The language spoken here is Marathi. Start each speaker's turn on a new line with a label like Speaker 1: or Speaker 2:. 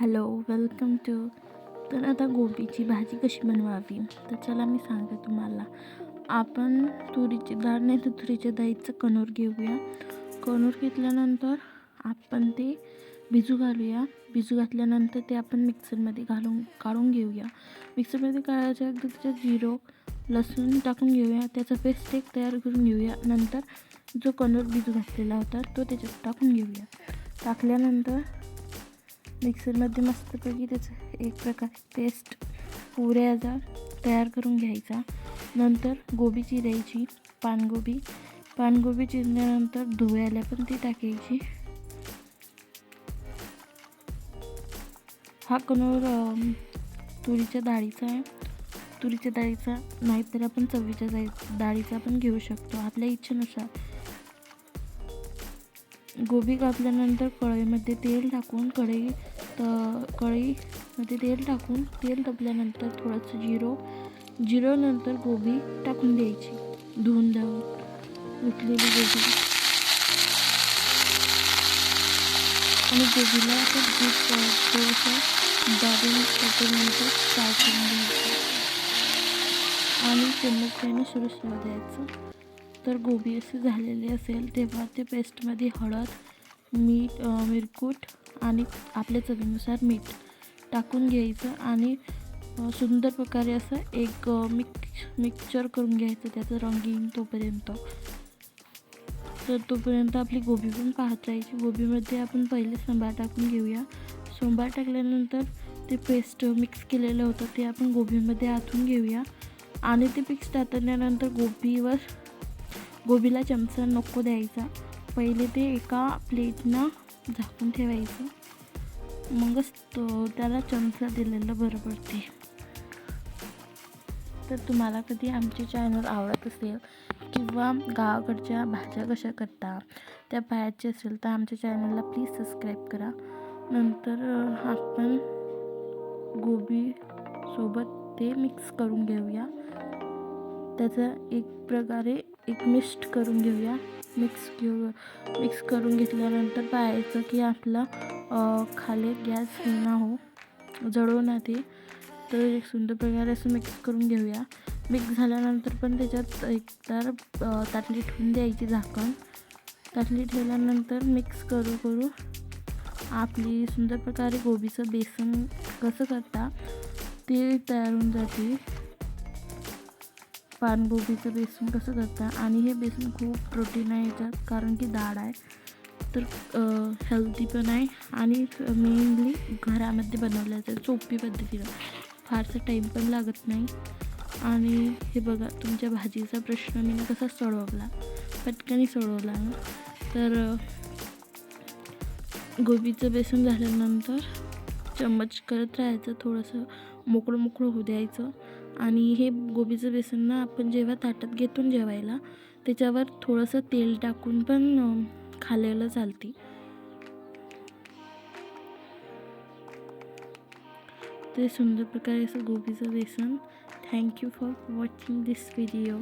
Speaker 1: Hello welcome to. तर आता गोबीची भाजी कशी बनवावी? तर चला मी सांगते तुम्हाला. आपण तुरीची डाळ नाही तर तुरीच्या डाळीचं कणूर घेऊया. कणूर घेतल्यानंतर आपण ते भिजू घालूया. भिजू घातल्यानंतर ते आपण मिक्सरमध्ये घालून काढून घेऊया. मिक्सरमध्ये काढायच्या अगदी त्याच्यात जिरो लसूण टाकून घेऊया. त्याचा पेस्ट एक तयार करून घेऊया. नंतर जो कणूर भिजू घातलेला होता तो त्याच्यात टाकून घेऊया. टाकल्यानंतर मिक्सरमध्ये मस्तपैकी त्याचं एक प्रकार पेस्ट पुऱ्याचा तयार करून घ्यायचा. नंतर गोबी चिरायची पानगोबी. पानगोबी चिरल्यानंतर धुवायला पण ती टाकायची. हा कणूर तुरीच्या डाळीचा आहे तुरीच्या डाळीचा नाहीतर आपण चवीच्या डाळी डाळीचा पण घेऊ शकतो आपल्या इच्छेनुसार. गोबी कापल्यानंतर कढईमध्ये तेल टाकून कढई तर कढईमध्ये तेल टाकून तेल तापल्यानंतर थोडंसं जिरो जिरोनंतर गोबी टाकून द्यायची. धुवून धावून उठलेली गोबी. आणि गोबीला असं दूध थोडंसं दाबून टाकल्यानंतर फ्राय करून द्यायचं आणि चम्मचने सुरू द्यायचं तर गोबी असे झालेले असेल तेव्हा ते पेस्टमध्ये हळद मीठ मिरकूट आणि आपल्या चवीनुसार मीठ टाकून घ्यायचं आणि सुंदर प्रकारे असं एक मिक्स मिक्सचर करून घ्यायचं त्याचं रंग येईन तोपर्यंत. तर तोपर्यंत आपली गोबी पण पाहत राहायची. गोबीमध्ये आपण पहिले सांबार टाकून घेऊया. सांबार टाकल्यानंतर ते पेस्ट मिक्स केलेलं होतं ते आपण गोबीमध्ये आतून घेऊया. आणि ते मिक्स टाकल्यानंतर गोबीवर गोबीला चमचा नको द्यायचा. पहिले ते एका प्लेटनं झाकून ठेवायचं. मगच तो त्याला चमचा दिलेलं बरं पडते तर तुम्हाला कधी आमचे चॅनल आवडत असेल किंवा गावाकडच्या भाज्या कशा करता त्या पाहायच्या असेल तर आमच्या चॅनलला प्लीज सबस्क्राईब करा. नंतर आपण गोबी सोबत ते मिक्स करून घेऊया. त्याचं एक प्रकारे एक मिक्स्ड करून घेऊया. मिक्स घेऊ मिक्स करून घेतल्यानंतर पाहायचं की आपला खाली गॅस ना हो जळू ना ते. तर एक सुंदर प्रकारे असं मिक्स करून घेऊया. मिक्स झाल्यानंतर पण त्याच्यात एक तर ताटली ठेवून द्यायची झाकण. ताटली ठेवल्यानंतर मिक्स करू करू आपली सुंदर प्रकारे गोबीचं बेसन कसं करता ते तयार होऊन जाते. पानगोबीचं बेसन कसं करता? आणि हे बेसन खूप प्रोटीन आहे याच्यात कारण की डाळ आहे. तर हेल्दी पण आहे आणि मेनली घरामध्ये बनवलं जातं सोपी पद्धतीनं. फारसा टाईम पण लागत नाही. आणि हे बघा तुमच्या भाजीचा प्रश्न मी ना कसा सोडवला? पटकनी सोडवला ना. तर गोबीचं बेसन झाल्यानंतर चम्मच करत राहायचं थोडंसं मोकळं मोकळं होऊ द्यायचं. आणि हे गोबीचं बेसन ना आपण जेव्हा ताटात घेतो जेवायला त्याच्यावर थोडंसं तेल टाकून पण खाल्याला खाल्लेलं चालते. ते सुंदर प्रकारे असं गोबीचं बेसन. Thank you for watching this video